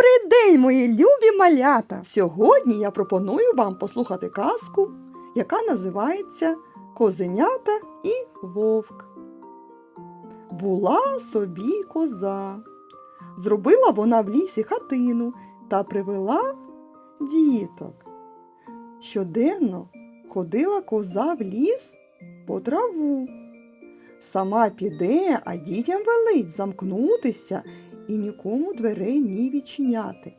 Добрий день, мої любі малята! Сьогодні я пропоную вам послухати казку, яка називається Козенята і вовк. Була собі коза. Зробила вона в лісі хатину та привела діток. Щоденно ходила коза в ліс по траву. Сама піде, а дітям велить замкнутися і нікому дверей ні відчиняти.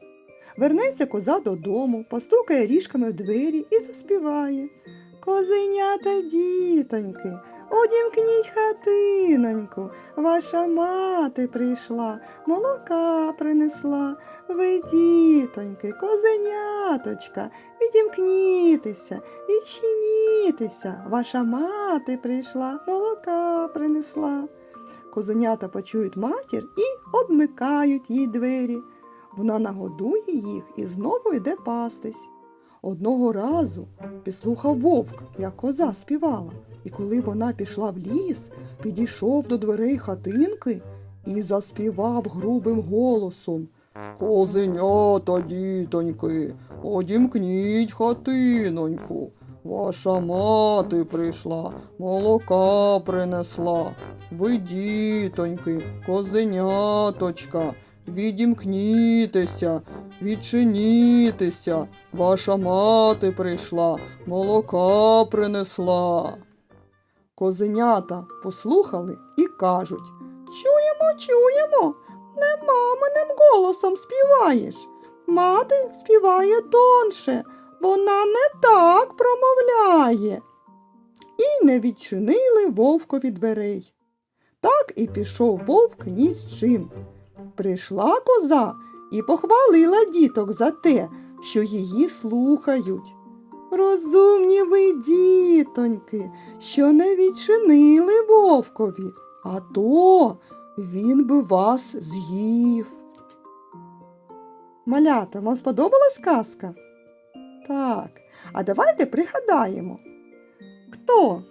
Вернеться коза додому, постукає ріжками в двері і заспіває. Козенята, дітоньки, одімкніть хатиноньку, ваша мати прийшла, молока принесла. Ви, дітоньки, козеняточка, відімкнітеся, відчинітеся, ваша мати прийшла, молока принесла. Козенята почують матір і одмикають їй двері. Вона нагодує їх і знову йде пастись. Одного разу підслухав вовк, як коза співала, і коли вона пішла в ліс, підійшов до дверей хатинки і заспівав грубим голосом. Козенята, дітоньки, одімкніть хатиноньку. Ваша мати прийшла, молока принесла. Ви, дітоньки, козеняточка, відімкнітеся, відчинітеся. Ваша мати прийшла, молока принесла. Козенята послухали і кажуть Чуємо, чуємо, не маминим голосом співаєш. Мати співає тонше, вона не так промовляє. І не відчинили вовкові дверей. Так і пішов вовк ні з чим. Прийшла коза і похвалила діток за те, що її слухають. Розумні ви, дітоньки, що не відчинили вовкові, а то він би вас з'їв. Малята, вам сподобалась казка? Так, а давайте пригадаємо. Хто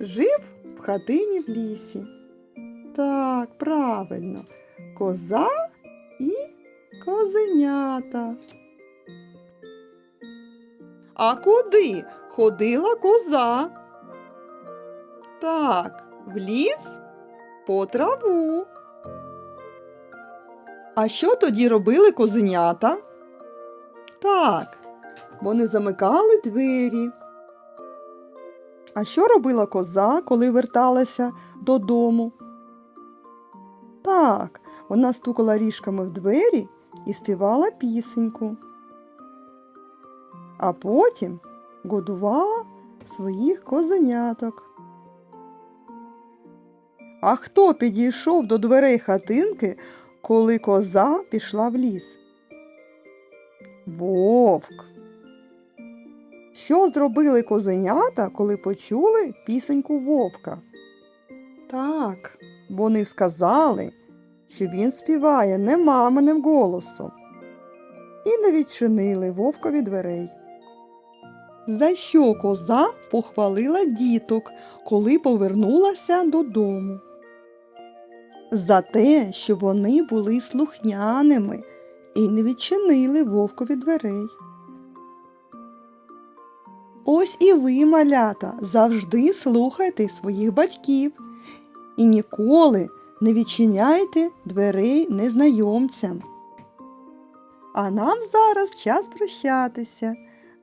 жив в хатині в лісі? Так, правильно, коза і козенята. А куди ходила коза? Так, в ліс по траву. А що тоді робили козенята? Так, вони замикали двері. А що робила коза, коли верталася додому? Так, вона стукала ріжками в двері і співала пісеньку. А потім годувала своїх козеняток. А хто підійшов до дверей хатинки, коли коза пішла в ліс? Вовк. Що зробили козенята, коли почули пісеньку вовка? Так, вони сказали, що він співає не маминим голосом. І не відчинили вовкові дверей. За що коза похвалила діток, коли повернулася додому? За те, що вони були слухняними і не відчинили вовкові дверей. Ось і ви, малята, завжди слухайте своїх батьків і ніколи не відчиняйте дверей незнайомцям. А нам зараз час прощатися.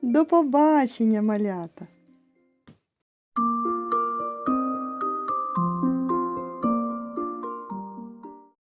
До побачення, малята!